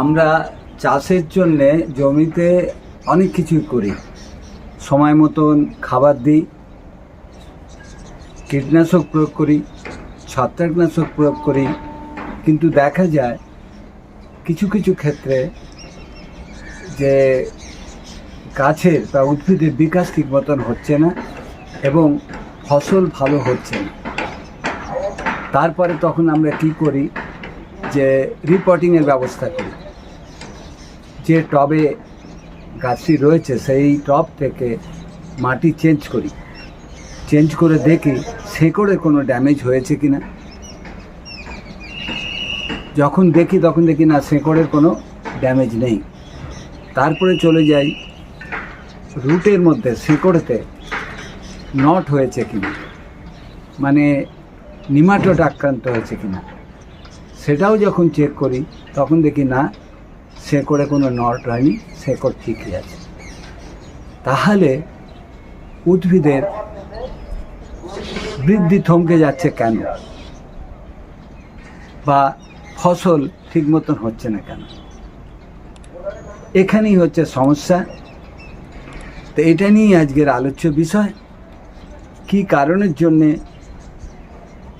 আমরা চাষের জন্যে জমিতে অনেক কিছুই করি। সময় মতন খাবার দিই, কীটনাশক প্রয়োগ করি, ছত্রাকনাশক প্রয়োগ করি। কিন্তু দেখা যায়, কিছু কিছু ক্ষেত্রে যে গাছের বা উদ্ভিদের বিকাশ ঠিক মতন হচ্ছে না এবং ফসল ভালো হচ্ছে না। তারপরে তখন আমরা কি করি, যে রিপোর্টিংয়ের ব্যবস্থা করি। যে টবে গাছটি রয়েছে, সেই টব থেকে মাটি চেঞ্জ করি। চেঞ্জ করে দেখি শেকড়ে কোনো ড্যামেজ হয়েছে কি না যখন দেখি তখন দেখি না, শেকড়ের কোনো ড্যামেজ নেই। তারপরে চলে যাই রুটের মধ্যে, শেকড়েতে নট হয়েছে কিনা। মানে নিমাটোড আক্রান্ত হয়েছে কিনা। সেটাও যখন চেক করি, তখন দেখি না শেকড়ে কোনো নট হয়নি শেকড় ঠিকই আছে। তাহলে উদ্ভিদের বৃদ্ধি থমকে যাচ্ছে কেন? বা ফসল ঠিক মতন হচ্ছে না কেন? এখানেই হচ্ছে সমস্যা। তো এটা নিয়েই আজকের আলোচ্য বিষয়। কি কারণের জন্যে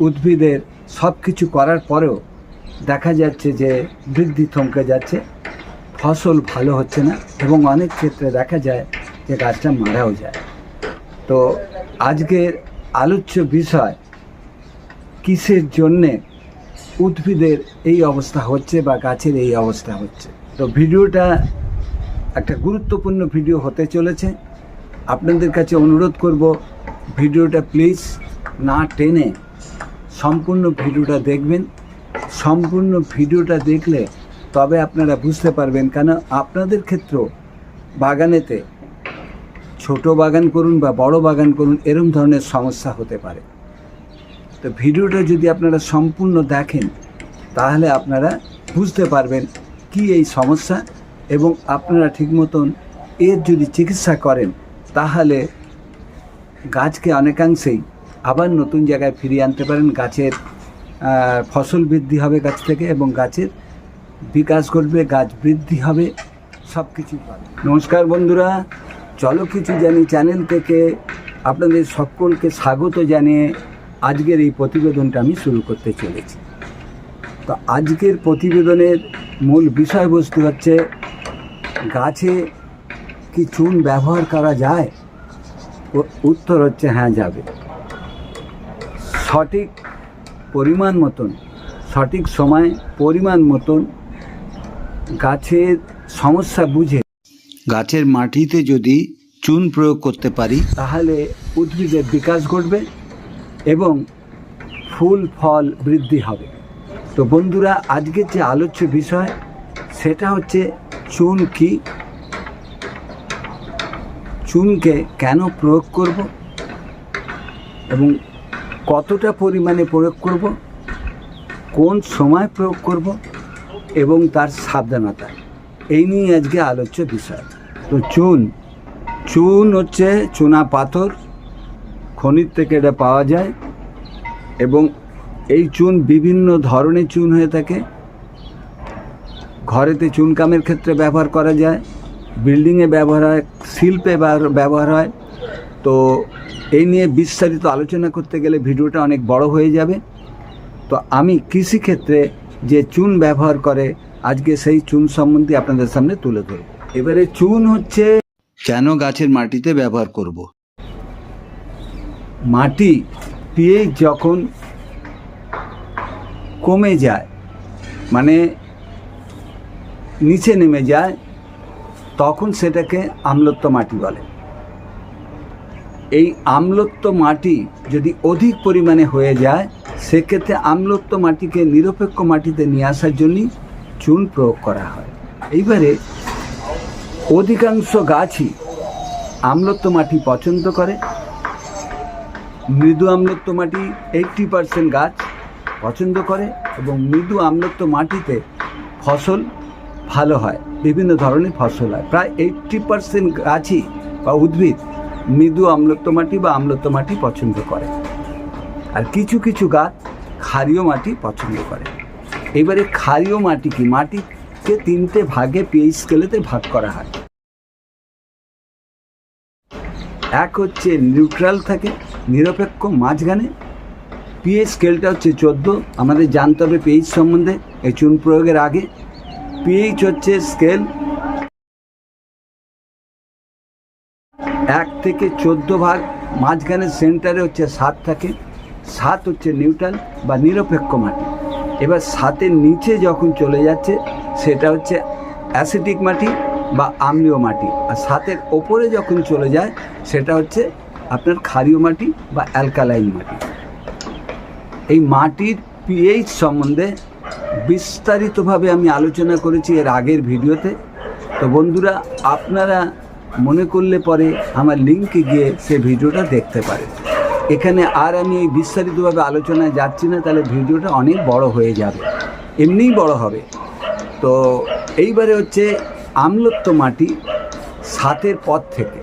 উদ্ভিদের সব কিছু করার পরেও দেখা যাচ্ছে যে বৃদ্ধি থমকে যাচ্ছে? ফসল ভালো হচ্ছে না এবং অনেক ক্ষেত্রে দেখা যায় যে গাছটা মারাও যায়। তো আজকের আলোচ্য বিষয়, কিসের জন্যে উদ্ভিদের এই অবস্থা হচ্ছে বা গাছের এই অবস্থা হচ্ছে? তো ভিডিওটা একটা গুরুত্বপূর্ণ ভিডিও হতে চলেছে। আপনাদের কাছে অনুরোধ করব, ভিডিওটা প্লিজ না টেনে সম্পূর্ণ ভিডিওটা দেখবেন। সম্পূর্ণ ভিডিওটা দেখলে তবে আপনারা বুঝতে পারবেন কেন আপনাদের ক্ষেত্রেও বাগানেতে ছোট বাগান করুন বা বড় বাগান করুন, এরম ধরনের সমস্যা হতে পারে। তো ভিডিওটা যদি আপনারা সম্পূর্ণ দেখেন, তাহলে আপনারা বুঝতে পারবেন কি এই সমস্যা এবং আপনারা ঠিক মতন এর যদি চিকিৎসা করেন, তাহলে গাছকে অনেকাংশেই আবার নতুন জায়গায় ফিরিয়ে আনতে পারেন। গাছের ফসল বৃদ্ধি হবে গাছ থেকে এবং গাছের বিকাশ ঘটবে, গাছ বৃদ্ধি হবে সব কিছুই পাবে। নমস্কার বন্ধুরা, চলো কিছু জানি চ্যানেল থেকে। আপনাদের সকলকে স্বাগত জানিয়ে আজকের এই প্রতিবেদনটা আমি শুরু করতে চলেছি। তো আজকের প্রতিবেদনের মূল বিষয়বস্তু হচ্ছে, গাছে কি চুন ব্যবহার করা যায়? উত্তর হচ্ছে হ্যাঁ যাবে। সঠিক পরিমাণ মতন, সঠিক সময়, পরিমাণ মতন গাছের সমস্যা বুঝে। গাছের মাটিতে যদি চুন প্রয়োগ করতে পারি তাহলে উদ্ভিদের বিকাশ ঘটবে এবং ফুল ফল বৃদ্ধি হবে। তো বন্ধুরা আজকের যে আলোচ্য বিষয় সেটা হচ্ছে চুন কি? চুনকে কেন প্রয়োগ করব? এবং কতটা পরিমাণে প্রয়োগ করব? কোন সময় প্রয়োগ করব? এবং তার সাবধানতা। এই নিয়ে আজকে আলোচ্য বিষয়। তো চুন চুন হচ্ছে চুনা পাথর খনির থেকে এটা পাওয়া যায় এবং এই চুন বিভিন্ন ধরনের চুন হয়ে থাকে। ঘরেতে চুন কামের ক্ষেত্রে ব্যবহার করা যায়, বিল্ডিংয়ে ব্যবহার হয়, শিল্পে ব্যবহার- হয়। তো এই নিয়ে বিস্তারিত আলোচনা করতে গেলে ভিডিওটা অনেক বড় হয়ে যাবে। তো আমি কৃষিক্ষেত্রে যে চুন ব্যবহার করে, আজকে সেই চুন সম্বন্ধে আপনাদের সামনে তুলে ধরব। এবারে চুন হচ্ছে কেন গাছের মাটিতে ব্যবহার করব? মাটি পিএইচ যখন কমে যায় মানে নিচে নেমে যায়, তখন সেটাকে আম্লত্ব মাটি বলে। এই আম্লত্ব মাটি যদি অধিক পরিমাণে হয়ে যায় সেক্ষেত্রে আম্লত্ব মাটিকে নিরপেক্ষ মাটিতে নিয়ে আসার জন্যই চুন প্রয়োগ করা হয়। এইবারে অধিকাংশ গাছই আম্লত্ব মাটি পছন্দ করে। মৃদু আম্লত্ব মাটি এইটটি পার্সেন্ট গাছ পছন্দ করে এবং মৃদু আম্লত্ব মাটিতে ফসল ভালো হয়, বিভিন্ন ধরনের ফসল হয়। প্রায় এইটটি পার্সেন্ট গাছই বা উদ্ভিদ মৃদু আম্লত্ব মাটি বা আম্লত্ব মাটি পছন্দ করে। আর কিছু কিছু গাছ ক্ষারীয় মাটি পছন্দ করে। এবারে ক্ষারীয় মাটি কি? মাটিকে তিনটে ভাগে পিএইচ স্কেলেতে ভাগ করা হয়। এক হচ্ছে নিউট্রাল থাকে, নিরপেক্ষ মাঝখানে। পিএইচ স্কেলটা হচ্ছে চোদ্দ, আমাদের জানতে হবে পিএইচ সম্বন্ধে, এই চুন প্রয়োগের আগে। পিএইচ হচ্ছে স্কেল এক থেকে চোদ্দ ভাগ মাঝখানে সেন্টারে হচ্ছে সাত থাকে। সাত হচ্ছে নিউট্রাল বা নিরপেক্ষ মাটি। এবার সাতের নিচে যখন চলে যাচ্ছে, সেটা হচ্ছে অ্যাসিডিক মাটি বা আম্লীয় মাটি। আর সাতের ওপরে যখন চলে যায়, সেটা হচ্ছে আপনার ক্ষারীয় মাটি বা অ্যালকালাইন মাটি। এই মাটির পিএইচ সম্বন্ধে বিস্তারিতভাবে আমি আলোচনা করেছি এর আগের ভিডিওতে। তো বন্ধুরা, আপনারা মনে করলে পরে আমার লিঙ্কে গিয়ে সে ভিডিওটা দেখতে পারেন। এখানে আর আমি এই বিস্তারিতভাবে আলোচনায় যাচ্ছি না, তাহলে ভিডিওটা অনেক বড় হয়ে যাবে। এমনিই বড় হবে। তো এইবারে হচ্ছে আমলত্ব মাটি সাতের পর থেকে।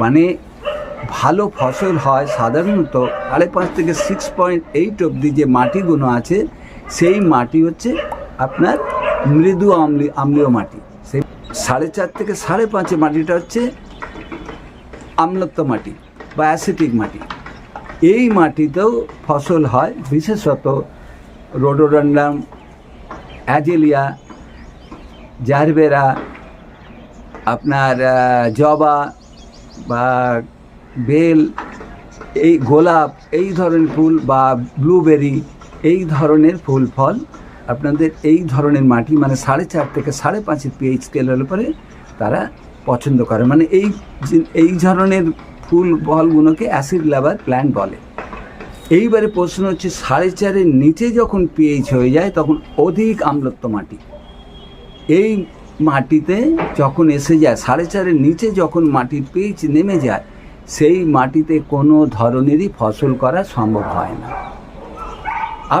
মানে ভালো ফসল হয় সাধারণত সাড়ে পাঁচ থেকে সিক্স পয়েন্ট এইট অবধি যে মাটিগুলো আছে, সেই মাটি হচ্ছে আপনার মৃদু আমলি, আম্লীয় মাটি। সেই সাড়ে চার থেকে সাড়ে পাঁচে মাটিটা হচ্ছে আমলত্ব মাটি। বা অ্যাসিটিক মাটি। এই মাটিতেও ফসল হয়, বিশেষত রোডোডান্ডাম অ্যাজেলিয়া জারবেরা আপনার জবা বা বেল, এই গোলাপ, এই ধরনের ফুল বা ব্লুবেরি, এই ধরনের ফুল ফল আপনাদের এই ধরনের মাটি মানে সাড়ে চার থেকে সাড়ে পাঁচের পিএইচ স্কেলের উপরে তারা পছন্দ করে। মানে এই এই ধরনের ফুল ফলগুলোকে অ্যাসিড লাভার প্ল্যান্ট বলে। এইবারে প্রশ্ন হচ্ছে সাড়ে চারের নিচে যখন পিএইচ হয়ে যায়, তখন অধিক আম্লত্ব মাটি। এই মাটিতে যখন এসে যায় সাড়ে চারের নিচে যখন মাটির পিচ নেমে যায়, সেই মাটিতে কোনো ধরনেরই ফসল করা সম্ভব হয় না।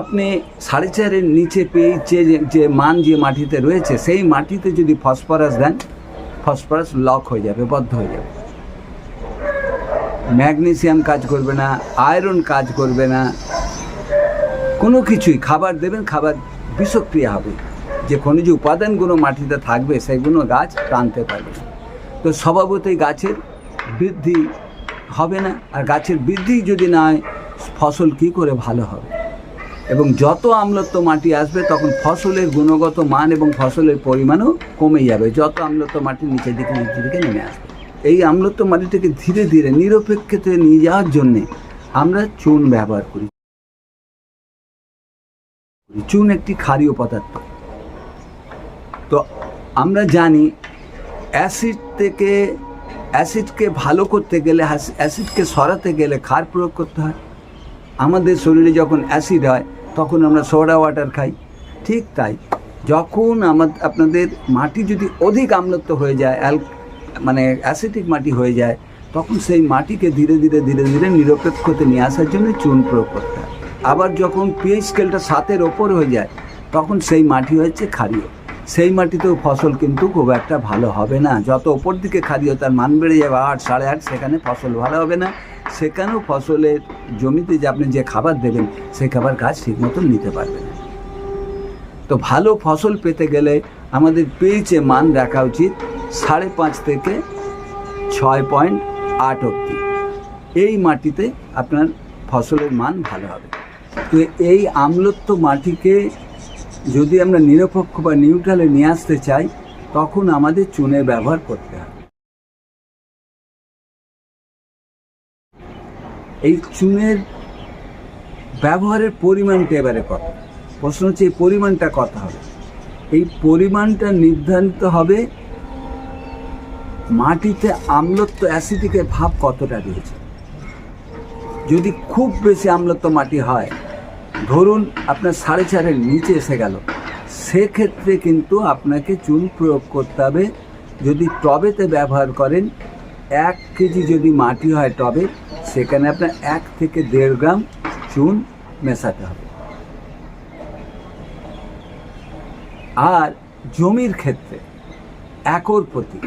আপনি সাড়ে চারের নিচে পেয়েছে যে মান যে মাটিতে রয়েছে, সেই মাটিতে যদি ফসফরাস দেন, ফসফরাস লক হয়ে যাবে, বদ্ধ হয়ে যাবে। ম্যাগনেসিয়াম কাজ করবে না, আয়রন কাজ করবে না, কোনো কিছুই। খাবার দেবেন, খাবার বিষক্রিয়া হবে। যে খনিজ উপাদানগুলো মাটিতে থাকবে, সেগুলো গাছ টানতে পারবে তো স্বভাবতই গাছের বৃদ্ধি হবে না, আর গাছের বৃদ্ধি যদি না হয়, ফসল কী করে ভালো হবে? এবং যত আমলত্ব মাটি আসবে, তখন ফসলের গুণগত মান এবং ফসলের পরিমাণও কমে যাবে। যত আমলত্ব মাটি নিচের দিকে নিচের দিকে নেমে আসবে। এই আমলত্ব মাটিটাকে ধীরে ধীরে নিরপেক্ষতে নিয়ে যাওয়ার জন্যে আমরা চুন ব্যবহার করি। চুন একটি ক্ষারীয় পদার্থ। তো আমরা জানি অ্যাসিড থেকে, অ্যাসিডকে ভালো করতে গেলে, অ্যাসিডকে সরাতে গেলে ক্ষার প্রয়োগ করতে হয়। আমাদের শরীরে যখন অ্যাসিড হয়, তখন আমরা সোডা ওয়াটার খাই। ঠিক তাই, যখন আমার আপনাদের মাটি যদি অধিক আমলত্ব হয়ে যায়, অ্যাল মানে অ্যাসিডিক মাটি হয়ে যায়, তখন সেই মাটিকে ধীরে ধীরে ধীরে ধীরে নিরপেক্ষতে নিয়ে আসার জন্য চুন প্রয়োগ করতে হয়। আবার যখন পিএইচ স্কেলটা সাতের ওপর হয়ে যায়, তখন সেই মাটি হচ্ছে ক্ষারীয়। সেই মাটিতেও ফসল কিন্তু খুব একটা ভালো হবে না। যত ওপর দিকে ক্ষারীয়, তার মান বেড়ে যাবে আট, সাড়ে আট, সেখানে ফসল ভালো হবে না। সেখানেও ফসলের জমিতে যে আপনি যে খাবার দেবেন সেই খাবার গাছ ঠিক মতন নিতে পারবে না। তো ভালো ফসল পেতে গেলে আমাদের পেয়েছে মান রাখা উচিত। সাড়ে পাঁচ থেকে ছয় পয়েন্ট আট অব্দি এই মাটিতে আপনার ফসলের মান ভালো হবে। তো এই আমলত্ব মাটিকে যদি আমরা নিরপেক্ষ বা নিউট্রালে নিয়ে আসতে চাই, তখন আমাদের চুনের ব্যবহার করতে হবে। এই চুনের ব্যবহারের পরিমাণটা এবারে কত? প্রশ্ন হচ্ছে, এই পরিমাণটা কত হবে? এই পরিমাণটা নির্ধারিত হবে মাটিতে আমলত্ব অ্যাসিডিকের ভাব কতটা রয়েছে? যদি খুব বেশি আমলত্ব মাটি হয়, ধরুন আপনার সাড়ে চারের নিচে এসে গেল, সেক্ষেত্রে কিন্তু আপনাকে চুন প্রয়োগ করতে হবে। যদি টবেতে ব্যবহার করেন, এক কেজি যদি মাটি হয় টবে, সেখানে আপনার এক থেকে দেড় গ্রাম চুন মেশাতে হবে। আর জমির ক্ষেত্রে একর প্রতি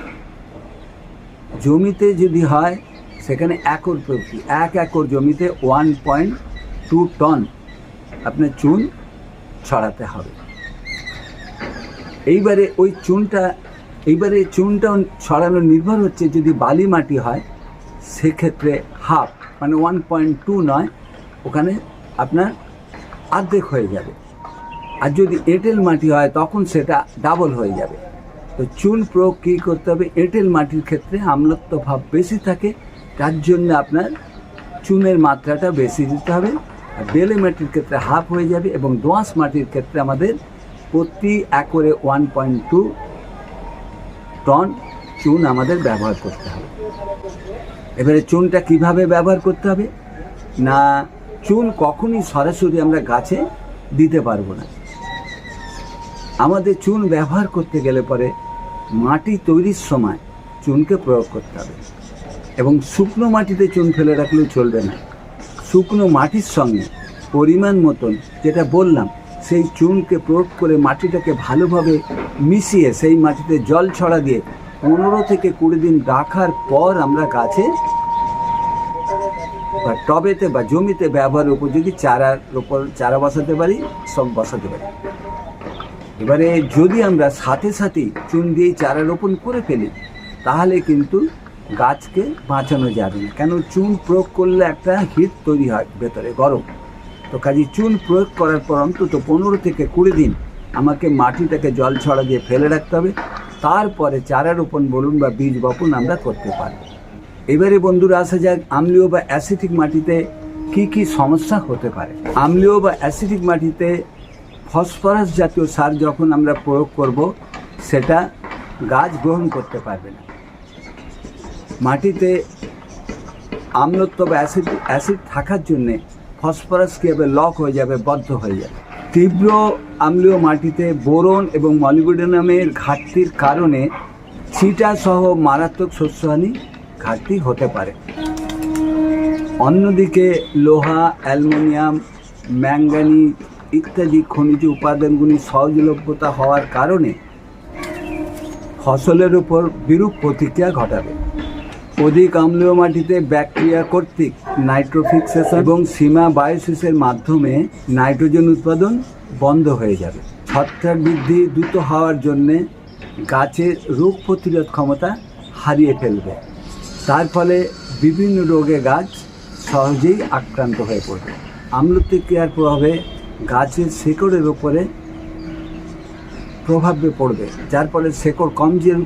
জমিতে যদি হয়, সেখানে একর প্রতি, এক একর জমিতে ওয়ান পয়েন্ট টু টন আপনার চুন ছড়াতে হবে। এইবারে ওই চুনটা, এইবারে চুনটা ছড়ানো নির্ভর হচ্ছে যদি বালি মাটি হয়, সেক্ষেত্রে হাফ মানে ওয়ান পয়েন্ট টু নয়, ওখানে আপনার অর্ধেক হয়ে যাবে। আর যদি এঁটেল মাটি হয়, তখন সেটা ডাবল হয়ে যাবে। তো চুন প্রয়োগ কী করতে হবে? এঁটেল মাটির ক্ষেত্রে আম্লত্ব ভাব বেশি থাকে, তার জন্য আপনার চুনের মাত্রাটা বেশি দিতে হবে। আর বেলে মাটির ক্ষেত্রে হাফ হয়ে যাবে এবং দোঁয়াশ মাটির ক্ষেত্রে আমাদের প্রতি একরে ওয়ান পয়েন্ট টু টন চুন আমাদের ব্যবহার করতে হবে। এবারে চুনটা কীভাবে ব্যবহার করতে হবে? না, চুন কখনই সরাসরি আমরা গাছে দিতে পারব না। আমাদের চুন ব্যবহার করতে গেলে পরে মাটি তৈরির সময় চুনকে প্রয়োগ করতে হবে। এবং শুকনো মাটিতে চুন ফেলে রাখলেও চলবে না। শুকনো মাটির সঙ্গে পরিমাণ মতন যেটা বললাম, সেই চুনকে প্রয়োগ করে মাটিটাকে ভালোভাবে মিশিয়ে সেই মাটিতে জল ছড়া দিয়ে পনেরো থেকে কুড়ি দিন রাখার পর আমরা গাছে বা টবেতে বা জমিতে ব্যবহার উপযোগী চারার উপর, চারা বসাতে পারি, সব বসাতে পারি। এবারে যদি আমরা সাথে সাথেই চুন দিয়েই চারা রোপণ করে ফেলি, তাহলে কিন্তু গাছকে বাঁচানো যাবে না। কেন? চুন প্রয়োগ করলে একটা হিট তৈরি হয় ভেতরে, গরম। তো কাজে চুন প্রয়োগ করার পর অন্তত পনেরো থেকে কুড়ি দিন আমাকে মাটিটাকে জল ছড়া দিয়ে ফেলে রাখতে হবে। তারপরে চারা রোপণ বলুন বা বীজ বপন আমরা করতে পারি এবারে বন্ধুরা আসা যাক আম্লীয় বা অ্যাসিডিক মাটিতে কি কি সমস্যা হতে পারে। আম্লীয় বা অ্যাসিডিক মাটিতে ফসফরাস জাতীয় সার যখন আমরা প্রয়োগ করব, সেটা গাছ গ্রহণ করতে পারবে না। মাটিতে আম্লত্ব বা অ্যাসিড অ্যাসিড থাকার জন্যে ফসফরাস কী হবে লক হয়ে যাবে, বদ্ধ হয়ে যাবে। তীব্র আম্লীয় মাটিতে বোরন এবং মলিবডেনামের ঘাটতির কারণে ছিটা সহ মারাত্মক শস্যহানি ঘাটতি হতে পারে। অন্যদিকে লোহা, অ্যালুমিনিয়াম, ম্যাঙ্গানিজ ইত্যাদি খনিজ উপাদানগুলি সহজলভ্যতা হওয়ার কারণে ফসলের উপর বিরূপ প্রতিক্রিয়া ঘটাবে। অধিক আম্লীয় মাটিতে ব্যাকটেরিয়া কর্তৃক নাইট্রোফিক্সেশন এবং সীমা বায়োসিসের মাধ্যমে নাইট্রোজেন উৎপাদন বন্ধ হয়ে যাবে। ছত্রাক বৃদ্ধি দ্রুত হওয়ার জন্যে গাছের রোগ প্রতিরোধ ক্ষমতা হারিয়ে ফেলবে। তার ফলে বিভিন্ন রোগে গাছ সহজেই আক্রান্ত হয়ে পড়বে। আম্লতিক্রিয়ার প্রভাবে গাছের শেকড়ের ওপরে প্রভাবে পড়বে, যার ফলে শেকড় কমজোরি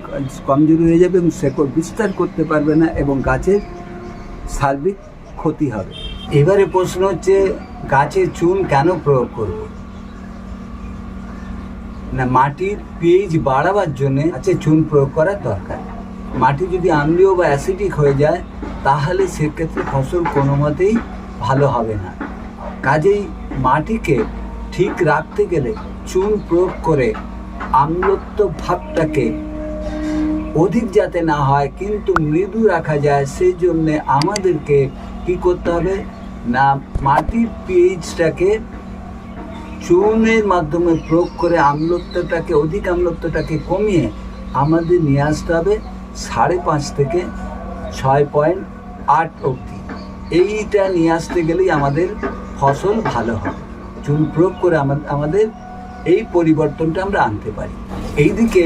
কমজোরি হয়ে যাবে এবং শেকড় বিস্তার করতে পারবে না এবং গাছের সার্বিক ক্ষতি হবে। এবারে প্রশ্ন হচ্ছে গাছে চুন কেন প্রয়োগ করব? না, মাটির পিএইচ বাড়াবার জন্য আছে চুন প্রয়োগ করার দরকার। মাটি যদি আম্লীয় বা অ্যাসিডিক হয়ে যায়, তাহলে সেক্ষেত্রে ফসল কোনো মতেই ভালো হবে না। কাজেই মাটিকে ঠিক রাখতে গেলে চুন প্রয়োগ করে আম্লত্ব ভাবটাকে অধিক যাতে না হয়, কিন্তু মৃদু রাখা যায় সেই জন্যে আমাদেরকে কি করতে হবে? না, মাটির পিএইচটাকে চুনের মাধ্যমে প্রয়োগ করে আম্লত্বটাকে, অধিক আম্লত্বটাকে কমিয়ে আমাদের নিয়ে আসতে হবে সাড়ে পাঁচ থেকে ছয় পয়েন্ট আট অবধি। এইটা নিয়ে আসতে গেলেই আমাদের ফসল ভালো হবে চুন প্রয়োগ করে আমাদের এই পরিবর্তনটা আমরা আনতে পারি। এইদিকে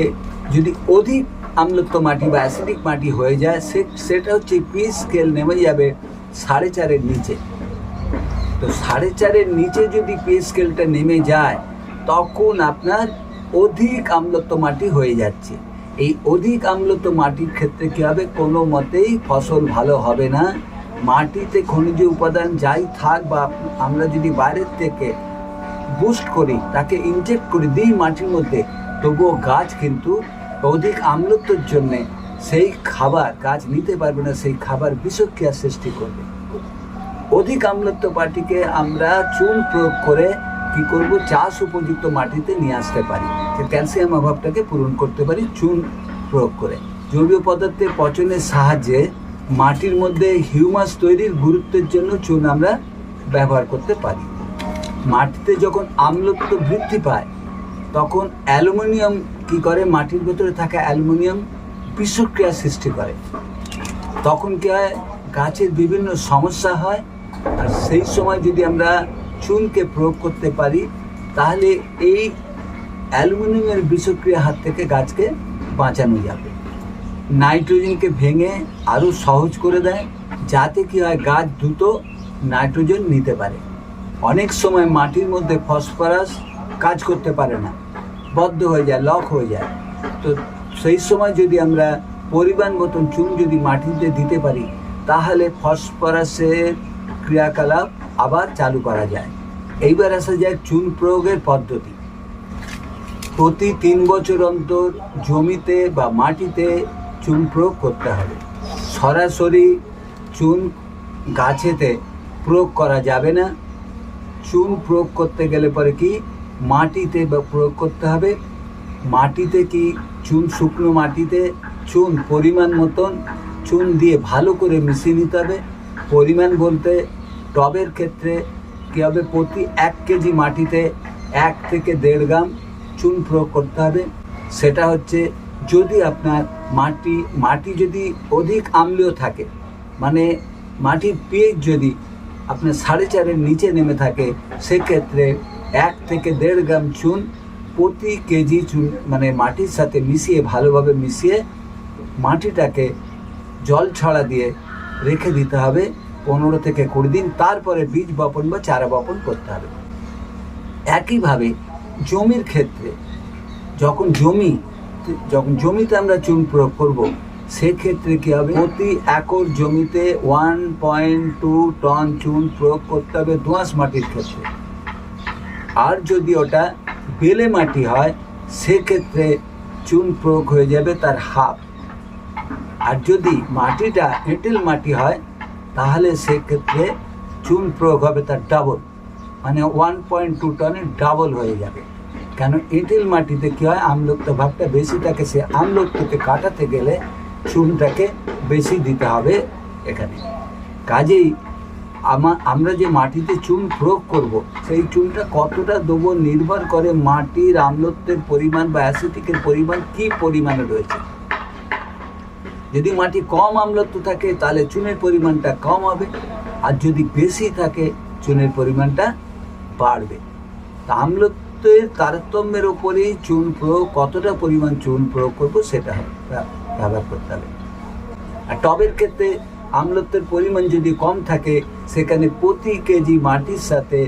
যদি অধিক আম্লত্ব মাটি বা অ্যাসিডিক মাটি হয়ে যায়, সে, সেটা হচ্ছে পি স্কেল নেমে যাবে সাড়ে চারের নিচে। তো সাড়ে চারের নিচে যদি পি স্কেলটা নেমে যায়, তখন আপনার অধিক আম্লত্ব মাটি হয়ে যাচ্ছে। এই অধিক আম্লত্ব মাটির ক্ষেত্রে কী হবে? কোনো মতেই ফসল ভালো হবে না। মাটিতে খনিজ উপাদান যাই থাক বা আমরা যদি বাইরের থেকে বুস্ট করি, তাকে ইনজেক্ট করি দিই মাটির মধ্যে, তবুও গাছ কিন্তু অধিক আম্লত্বর জন্যে সেই খাবার, গাছ নিতে পারবে না, সেই খাবার বিষক্রিয়া সৃষ্টি করবে। অধিক আম্লত্ব মাটিকে আমরা চুন প্রয়োগ করে কি করব? চাষ উপযুক্ত মাটিতে নিয়ে আসতে পারি। যে ক্যালসিয়াম অভাবটাকে পূরণ করতে পারি চুন প্রয়োগ করে। জৈব পদার্থের পচনের সাহায্যে মাটির মধ্যে হিউমাস তৈরির গুরুত্বের জন্য চুন আমরা ব্যবহার করতে পারি। মাটিতে যখন আম্লত্ব বৃদ্ধি পায়, তখন অ্যালুমিনিয়াম কি করে? মাটির ভেতরে থাকা অ্যালুমিনিয়াম বিষক্রিয়া সৃষ্টি করে। তখন কি হয়? গাছের বিভিন্ন সমস্যা হয়। আর সেই সময় যদি আমরা চুনকে প্রয়োগ করতে পারি, তাহলে এই অ্যালুমিনিয়ামের বিষক্রিয়া হাত থেকে গাছকে বাঁচানো যাবে। নাইট্রোজেনকে ভেঙে আরও সহজ করে দেয়, যাতে কি হয় গাছ দ্রুত নাইট্রোজেন নিতে পারে। অনেক সময় মাটির মধ্যে ফসফরাস কাজ করতে পারে না, বদ্ধ হয়ে যায়, লক হয়ে যায়। তো সেই সময় যদি আমরা পরিমাণ মতন চুন যদি মাটিতে দিতে পারি, তাহলে ফসফরাসের ক্রিয়াকলাপ আবার চালু করা যায়। এইবার আসা যায় চুন প্রয়োগের পদ্ধতি। প্রতি তিন বছর অন্তর জমিতে বা মাটিতে চুন প্রয়োগ করতে হবে। সরাসরি চুন গাছেতে প্রয়োগ করা যাবে না। চুন প্রয়োগ করতে গেলে পরে কি? মাটিতে বা প্রয়োগ করতে হবে। মাটিতে কি? চুন শুকনো মাটিতে চুন পরিমাণ মতন চুন দিয়ে ভালো করে মিশিয়ে নিতে হবে। পরিমাণ বলতে টবের ক্ষেত্রে কী হবে? প্রতি এক কেজি মাটিতে এক থেকে দেড় গ্রাম চুন প্রয়োগ করতে হবে। সেটা হচ্ছে যদি আপনার মাটি মাটি যদি অধিক আম্লীয় থাকে মানে মাটির পিএইচ যদি আপনার সাড়ে চারের নিচে নেমে থাকে, সেক্ষেত্রে এক থেকে দেড় গ্রাম চুন প্রতি কেজি চুন মানে মাটির সাথে মিশিয়ে ভালোভাবে মিশিয়ে মাটিটাকে জল ছড়া দিয়ে রেখে দিতে হবে। পনেরো থেকে কুড়ি দিন, তারপরে বীজ বপন বা চারা বপন করতে হবে। একইভাবে জমির ক্ষেত্রে যখন জমি যখন জমিতে আমরা চুন প্রয়োগ করব, সেক্ষেত্রে কী হবে? প্রতি একর জমিতে ওয়ান পয়েন্ট টু টন চুন প্রয়োগ করতে হবে দোঁয়াশ মাটির ক্ষেত্রে। আর যদি ওটা বেলে মাটি হয়, সেক্ষেত্রে চুন প্রয়োগ হয়ে যাবে তার হাফ। আর যদি মাটিটা এঁটেল মাটি হয়, তাহলে সেক্ষেত্রে চুন প্রয়োগ হবে তার ডাবল মানে ওয়ান পয়েন্ট টু টনের ডাবল হয়ে যাবে। কেন এঁটেল মাটিতে কী হয়? আমলত্ব ভাবটা বেশি থাকে, সে আমলত্বকে কাটাতে গেলে চুনটাকে বেশি দিতে হবে এখানে। কাজেই আমা আমরা যে মাটিতে চুন প্রয়োগ করব, সেই চুনটা কতটা দেবো নির্ভর করে মাটির আমলত্বের পরিমাণ বা অ্যাসিটিকের পরিমাণ, কি পরিমাণে রয়েছে? যদি মাটি কম আমলত্ব থাকে, তাহলে চুনের পরিমাণটা কম হবে। আর যদি বেশি থাকে চুনের পরিমাণটা বাড়বে। তা আমলত্বের তারতম্যের ওপরেই চুন প্রয়োগ, কতটা পরিমাণ চুন প্রয়োগ করব সেটা ব্যবহার করতে হবে। আর টবের ক্ষেত্রে আমলত্বের পরিমাণ যদি কম থাকে, সেখানে প্রতি কেজি মাটির সাথে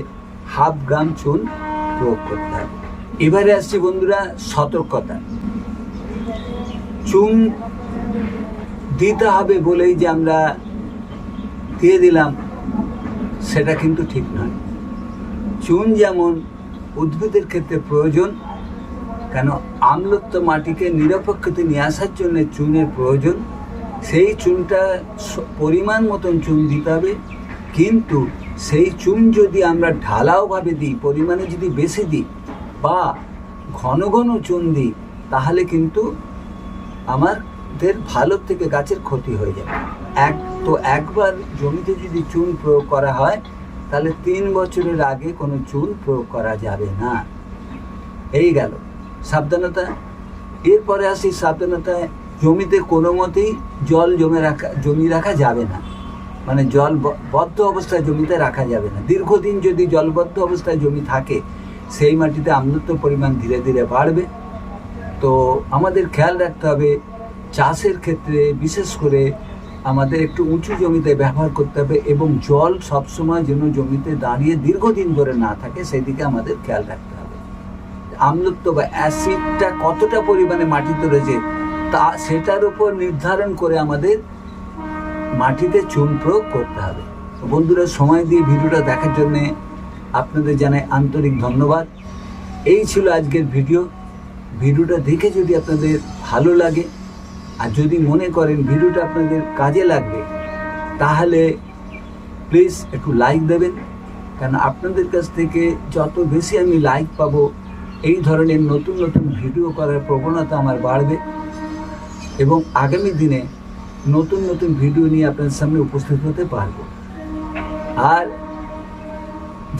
হাফ গ্রাম চুন প্রয়োগ করতে হবে। এবারে আসছি বন্ধুরা সতর্কতা। চুন দিতে হবে বলেই যে আমরা দিয়ে দিলাম, সেটা কিন্তু ঠিক নয়। চুন যেমন উদ্ভিদের ক্ষেত্রে প্রয়োজন কেন আমলত্ব মাটিকে নিরপেক্ষতে নিয়ে আসার জন্য চুনের প্রয়োজন? সেই চুনটা পরিমাণ মতন চুন দিতে হবে। কিন্তু সেই চুন যদি আমরা ঢালাওভাবে দিই, পরিমাণে যদি বেশি দিই বা ঘন ঘন চুন দিই, তাহলে কিন্তু আমাদের ভালো থেকে গাছের ক্ষতি হয়ে যাবে। এক, তো একবার জমিতে যদি চুন প্রয়োগ করা হয় তাহলে তিন বছরের আগে কোনো চুল প্রয়োগ করা যাবে না। এই গেল। সাবধানতা। এরপরে আসি সাবধানতায় জমিতে কোনো মতেই জল জমে রাখা, জমি রাখা যাবে না। মানে জল বদ্ধ অবস্থায় জমিতে রাখা যাবে না। দীর্ঘদিন যদি জলবদ্ধ অবস্থায় জমি থাকে, সেই মাটিতে আমলত্ব পরিমাণ ধীরে ধীরে বাড়বে। তো আমাদের খেয়াল রাখতে হবে, চাষের ক্ষেত্রে বিশেষ করে আমাদের একটু উঁচু জমিতে ব্যবহার করতে হবে এবং জল সবসময় যেন জমিতে দাঁড়িয়ে দীর্ঘদিন ধরে না থাকে সেই দিকে আমাদের খেয়াল রাখতে হবে। আমলত্ব বা অ্যাসিডটা কতটা পরিমাণে মাটিতে রয়েছে, তা সেটার উপর নির্ধারণ করে আমাদের মাটিতে চুন প্রয়োগ করতে হবে। বন্ধুরা, সময় দিয়ে ভিডিওটা দেখার জন্য আপনাদের জানাই আন্তরিক ধন্যবাদ। এই ছিল আজকের ভিডিও। ভিডিওটা দেখে যদি আপনাদের ভালো লাগে আর যদি মনে করেন ভিডিওটা আপনাদের কাজে লাগবে, তাহলে প্লিজ একটু লাইক দেবেন। কারণ আপনাদের কাছ থেকে যত বেশি আমি লাইক পাবো, এই ধরনের নতুন নতুন ভিডিও করার প্রবণতা আমার বাড়বে। এবং আগামী দিনে নতুন নতুন ভিডিও নিয়ে আপনাদের সামনে উপস্থিত হতে পারব। আর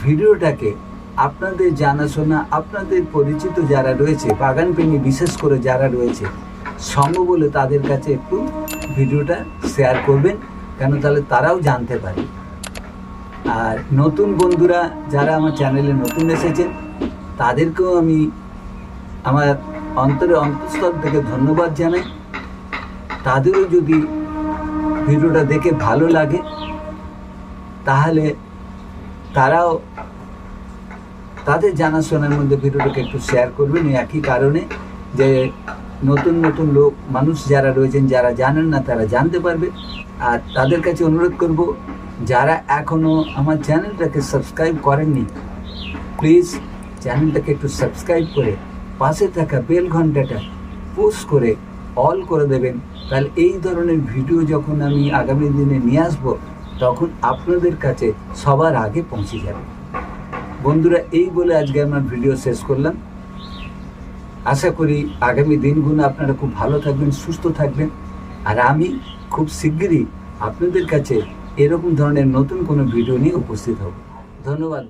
ভিডিওটাকে আপনাদের জানাশোনা, আপনাদের পরিচিত যারা রয়েছে বাগান প্রেমী বিশেষ করে যারা রয়েছে সম্ভব বলে তাদের কাছে একটু ভিডিওটা শেয়ার করবেন, কেন তাহলে তারাও জানতে পারে। আর নতুন বন্ধুরা যারা আমার চ্যানেলে নতুন এসেছেন, তাদেরকেও আমি আমার অন্তরে অন্তঃস্তর থেকে ধন্যবাদ জানাই। তাদেরও যদি ভিডিওটা দেখে ভালো লাগে, তাহলে তারাও তাদের জানাশোনার মধ্যে ভিডিওটাকে একটু শেয়ার করবেন। একই কারণে যে নতুন নতুন লোক, মানুষ যারা রয়েছেন, যারা জানেন না, তারা জানতে পারবে। আর তাদের কাছে অনুরোধ করব, যারা এখনও আমার চ্যানেলটাকে সাবস্ক্রাইব করেননি, প্লিজ চ্যানেলটাকে একটু সাবস্ক্রাইব করে পাশে থাকা বেল ঘন্টাটা পোস্ট করে অল করে দেবেন। তাহলে এই ধরনের ভিডিও যখন আমি আগামী দিনে নিয়ে আসব, তখন আপনাদের কাছে সবার আগে পৌঁছে যাবে। বন্ধুরা, এই বলে আজকে আমার ভিডিও শেষ করলাম। আশা করি আগামী দিনগুলো আপনারা খুব ভালো থাকবেন, সুস্থ থাকবেন। আর আমি খুব শীঘ্রই আপনাদের কাছে এরকম ধরনের নতুন কোনো ভিডিও নিয়ে উপস্থিত হব। ধন্যবাদ